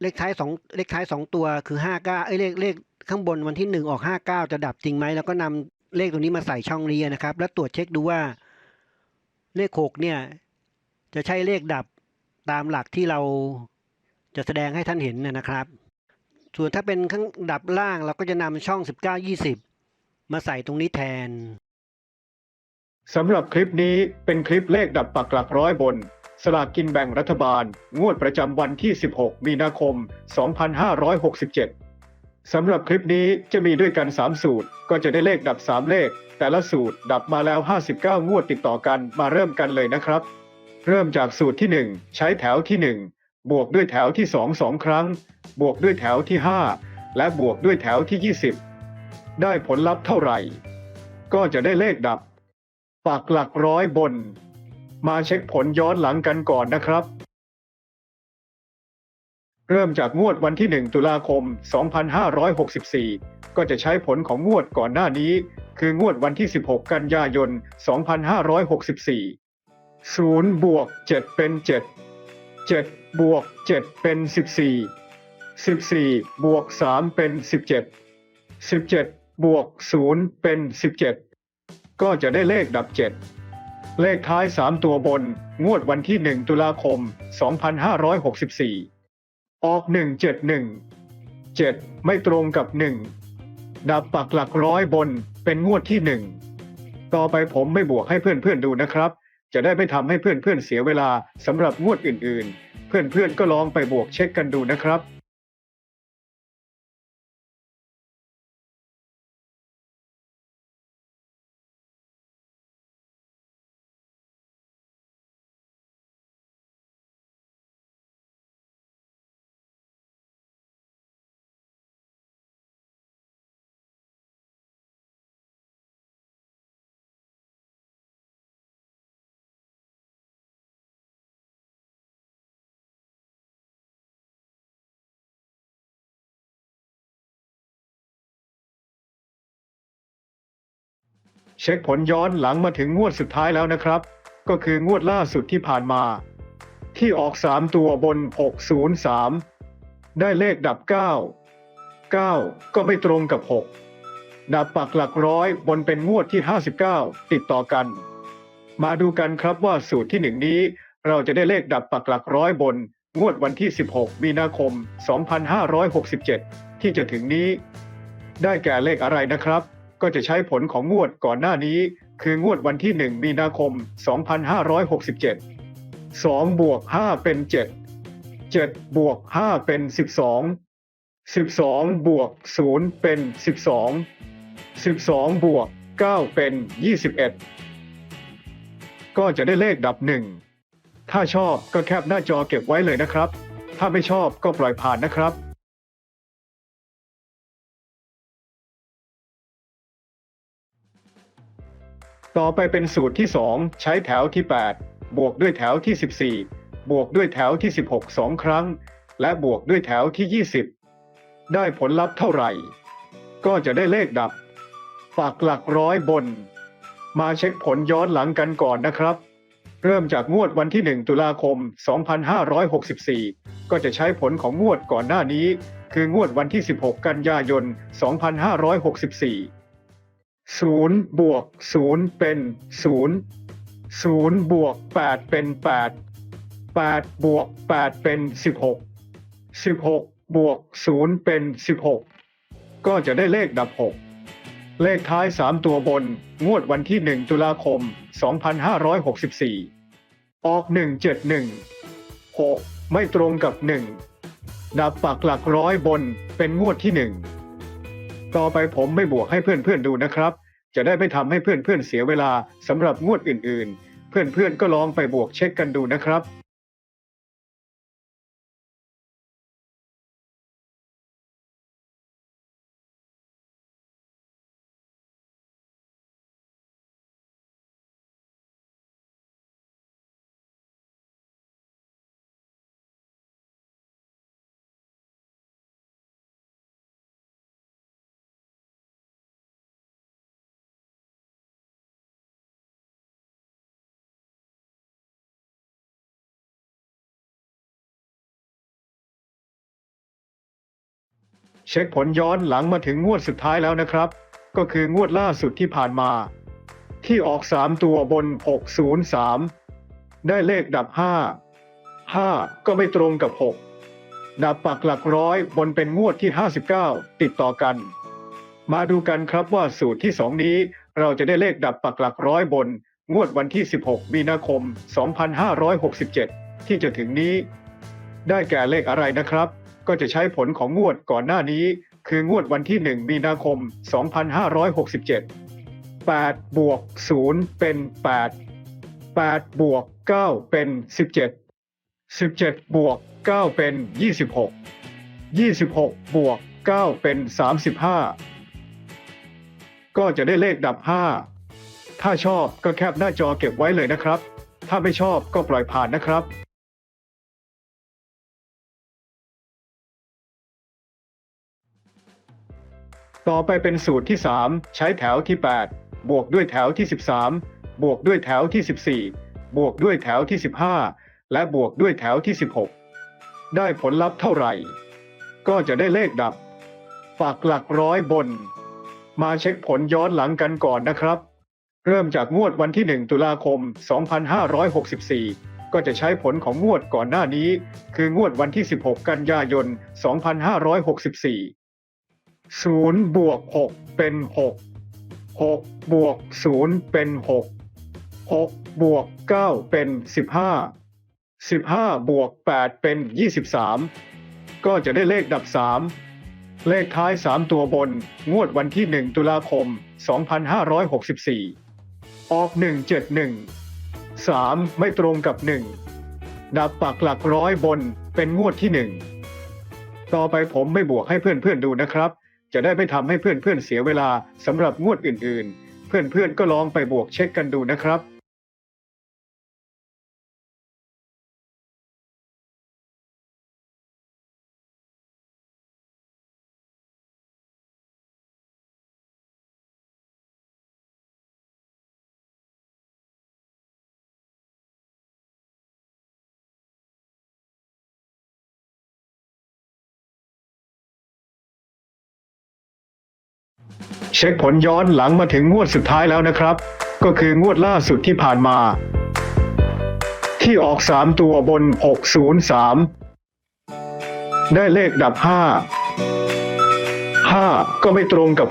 เลขท้ายสองเลขท้ายสองตัวคือ59เอ้ยเลขเลขข้างบนวันที่1ออก59จะดับจริงไหมแล้วก็นำเลขตรงนี้มาใส่ช่องนี้นะครับ แล้วตรวจเช็คดูว่า เลข6เนี่ย จะใช่เลขดับตามหลักที่เราจะแสดงให้ท่านเห็นนะนะครับ ส่วนถ้าเป็นข้างดับล่างเราก็จะนำช่อง 19 20 มาใส่ตรงนี้แทนสำหรับคลิปนี้เป็นคลิปเลขดับปักหลักร้อยบน สลากกินแบ่งรัฐบาล งวดประจำวันที่ 16 มีนาคม 2567 สำหรับคลิปนี้จะมีด้วยกัน 3 สูตร ก็จะได้เลขดับ 3 เลข แต่ละสูตรดับมาแล้ว 59 งวดติดต่อกันมาเริ่มกันเลยนะครับ เริ่มจากสูตรที่ 1 ใช้แถวที่ 1 บวกด้วยแถวที่ 2 2 ครั้ง บวกด้วยแถวที่ 5 และบวกด้วยแถวที่ 20 ได้ผลลัพธ์เท่าไหร่ ก็จะได้เลขดับปักหลักร้อยบน มาเช็คผลย้อนหลังกันก่อนนะครับ เริ่มจากงวดวันที่ 1 ตุลาคม 2564 ก็จะใช้ผลของงวดก่อนหน้านี้ คืองวดวันที่ 16 กันยายน 2564 0บวก7เป็น 7 7บวก7เป็น 14 14บวก3เป็น 17 17บวก0เป็น 17 ก็จะได้เลขดับ 7 เลขท้าย 3 ตัวบน งวดวันที่ 1 ตุลาคม 2564 ออก 171 7 ไม่ตรงกับ 1 ดับปักหลักร้อยบนเป็นงวดที่ 1 ต่อไปผมไม่บวกให้เพื่อนๆดูนะครับ จะได้ไม่ทำให้เพื่อนๆเสียเวลาสำหรับงวดอื่นๆ เพื่อนๆก็ลองไปบวกเช็คกันดูนะครับ เช็คผลย้อนหลังมาถึงงวดสุดท้ายแล้วนะครับ ก็คืองวดล่าสุดที่ผ่านมา ที่ออก 3 ตัวบน 603 ได้เลขดับ 9 9 ก็ไม่ตรงกับ 6 ดับปักหลักร้อยบนเป็นงวดที่ 59 ติดต่อกัน มาดูกันครับว่าสูตรที่หนึ่งนี้ เราจะได้เลขดับปักหลักร้อยบน งวดวันที่ 16 มีนาคม 2567 ที่จะถึงนี้ ได้แก่เลขอะไรนะครับ ก็จะใช้ผลของงวดก่อนหน้านี้ คืองวดวันที่ 1 มีนาคม 2567 2 บวก 5 เป็น 7 7 บวก 5 เป็น 12 12 บวก 0 เป็น 12 12 บวก 9 เป็น 21 ก็จะได้เลขดับ1ถ้าชอบก็แคปหน้าจอเก็บไว้เลยนะครับ ถ้าไม่ชอบก็ปล่อยผ่านนะครับ ต่อไปเป็นสูตรที่ 2 ใช้แถวที่ 8 บวกด้วยแถวที่ 14 บวกด้วยแถวที่ 16 2 ครั้ง และบวกด้วยแถวที่ 20 ได้ผลลัพธ์เท่าไหร่ ก็จะได้เลขดับฝากหลักร้อยบน มาเช็คผลย้อนหลังกันก่อนนะครับ เริ่มจากงวดวันที่ 1 ตุลาคม 2564 ก็จะใช้ผลของงวดก่อนหน้านี้ คืองวดวันที่ 16 กันยายน 2564 ศูนย์บวกศูนย์เป็นศูนย์ศูนย์บวกแปดเป็นแปดแปดบวกแปดเป็นสิบหกสิบหกบวกศูนย์เป็นสิบหกก็จะได้เลขดับหกเลขท้ายสามตัวบน งวดวันที่หนึ่งตุลาคมสองพันห้าร้อยหกสิบสี่ออกหนึ่งเจ็ดหนึ่งหกไม่ตรงกับหนึ่งดับปักหลักร้อยบนเป็นงวดที่หนึ่ง ต่อไปผมไม่บวกให้เพื่อนๆดูนะครับ จะได้ไม่ทำให้เพื่อนๆเสียเวลาสำหรับงวดอื่นๆ เพื่อนๆก็ลองไปบวกเช็คกันดูนะครับ เช็คผลย้อนหลังมาถึงงวดสุดท้ายแล้วนะครับ ก็คืองวดล่าสุดที่ผ่านมา ที่ออก 3 ตัวบน 603 ได้เลขดับ 5 5 ก็ไม่ตรงกับ 6 ดับปักหลักร้อยบนเป็นงวดที่ 59 ติดต่อกัน มาดูกันครับว่าสูตรที่ 2 นี้เราจะได้เลขดับปักหลักร้อยบน งวดวันที่ 16 มีนาคม 2567 ที่จะถึงนี้ ได้แก่เลขอะไรนะครับ ก็จะใช้ผลของงวดก่อนหน้านี้ คืองวดวันที่ 1 มีนาคม 2567 8 บวก 0 เป็น 8 8 บวก 9 เป็น 17 17 บวก 9 เป็น 26 26 บวก 9 เป็น 35 ก็จะได้เลขดับ 5 ถ้าชอบก็แคปหน้าจอเก็บไว้เลยนะครับ ถ้าไม่ชอบก็ปล่อยผ่านนะครับ ต่อไปเป็นสูตรที่ 3 ใช้แถวที่ 8 บวกด้วยแถวที่ 13 บวกด้วยแถวที่ 14 บวกด้วยแถวที่ 15 และบวกด้วยแถวที่ 16 ได้ผลลัพธ์เท่าไหร่ ก็จะได้เลขดับฝากหลักร้อยบน มาเช็คผลย้อนหลังกันก่อนนะครับ เริ่มจากงวดวันที่ 1 ตุลาคม 2564 ก็จะใช้ผลของงวดก่อนหน้านี้ คืองวดวันที่ 16 กันยายน 2564 ศูนย์บวกหกเป็นหกหกบวกศูนย์เป็นหกหกบวกเก้าเป็นสิบห้าสิบห้าบวกแปดเป็นยี่สิบสามก็จะได้เลขดับสามเลขท้ายสามตัวบน งวดวันที่หนึ่งตุลาคมสองพันห้าร้อยหกสิบสี่ออกหนึ่งเจ็ดหนึ่งสามไม่ตรงกับหนึ่งดับปักหลักร้อยบนเป็นงวดที่หนึ่งต่อไปผมไม่บวกให้เพื่อนๆดูนะครับ จะได้ไม่ทำให้เพื่อนๆเสียเวลาสำหรับงวดอื่นๆ เพื่อนๆก็ลองไปบวกเช็คกันดูนะครับ เช็คผลย้อนหลังมาถึงงวดสุดท้ายแล้วนะครับ ก็คืองวดล่าสุดที่ผ่านมา ที่ออก 3 ตัวบน 603 ได้เลขดับ 5 5 ก็ไม่ตรงกับ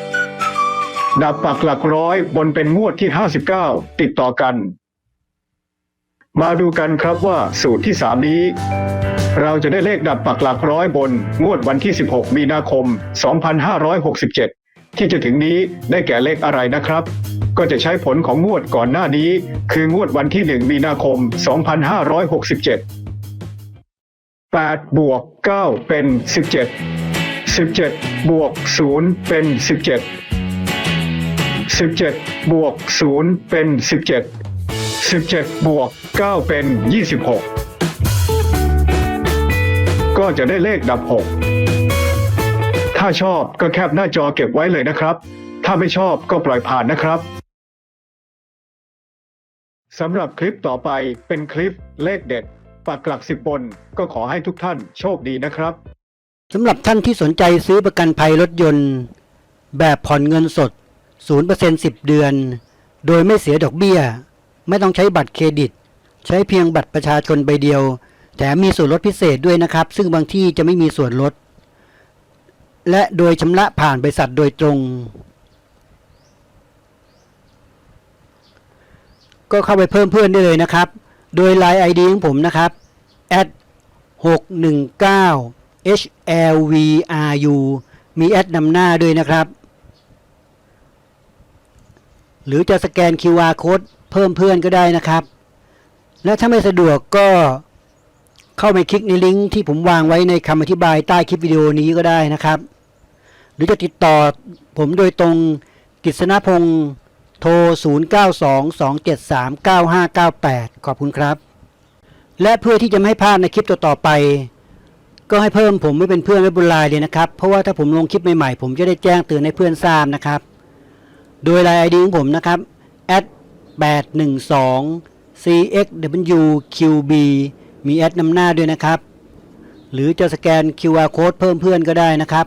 6 ดับปักหลักร้อยบนเป็นงวดที่ 59 ติดต่อกัน มาดูกันครับว่าสูตรที่ 3 นี้เราจะได้เลขดับปักหลักร้อยบน งวดวันที่ 16 มีนาคม 2567 ที่จะถึงนี้ได้แก่เลขอะไรนะครับ ก็จะใช้ผลของงวดก่อนหน้านี้ คืองวดวันที่ 1 มีนาคม 2567 8 บวก 9 เป็น 17 17 บวก 0 เป็น 17 17 บวก 0 เป็น 17 17 บวก 9 เป็น 26 ก็จะได้เลขดับ 6 ถ้าชอบก็แคปหน้าจอเก็บไว้เลยนะครับ ถ้าไม่ชอบก็ปล่อยผ่านนะครับสำหรับคลิปต่อไปเป็นคลิปเลขเด็ดปักหลักสิบบน ก็ขอให้ทุกท่านโชคดีนะครับสำหรับท่านที่สนใจซื้อประกันภัยรถยนต์ แบบผ่อนเงินสด 0% 10 เดือน โดยไม่เสียดอกเบี้ย ไม่ต้องใช้บัตรเครดิต ใช้เพียงบัตรประชาชนใบเดียว แถมมีส่วนลดพิเศษด้วยนะครับ ซึ่งบางที่จะไม่มีส่วนลด และโดยชำระผ่านบริษัทโดยตรง ก็เข้าไปเพิ่มเพื่อนได้เลยนะครับ โดย Line ID ของผมนะครับ at 619 HLVRU มีแอดนำหน้าด้วยนะครับ หรือจะสแกน QR Code เพิ่มเพื่อนก็ได้นะครับ และถ้าไม่สะดวกก็เข้าไปคลิกในลิงก์ที่ผมวางไว้ในคำอธิบายใต้คลิปวิดีโอนี้ก็ได้นะครับ หรือจะติดต่อผมโดยตรงกฤษณพงศ์โทร 0922739598 ขอบคุณครับ และเพื่อที่จะไม่พลาดในคลิปต่อๆไป ก็ให้เพิ่มผมไม่เป็นเพื่อนไว้บนไลน์เลยนะครับ เพราะว่าถ้าผมลงคลิปใหม่ๆ ผมจะได้แจ้งเตือนให้เพื่อนทราบนะครับ โดยไลน์ ID ของผมนะครับ 812 cxwqb มีแอดนำหน้าด้วยนะครับ หรือจะสแกน QR Code เพิ่มเพื่อนก็ได้นะครับ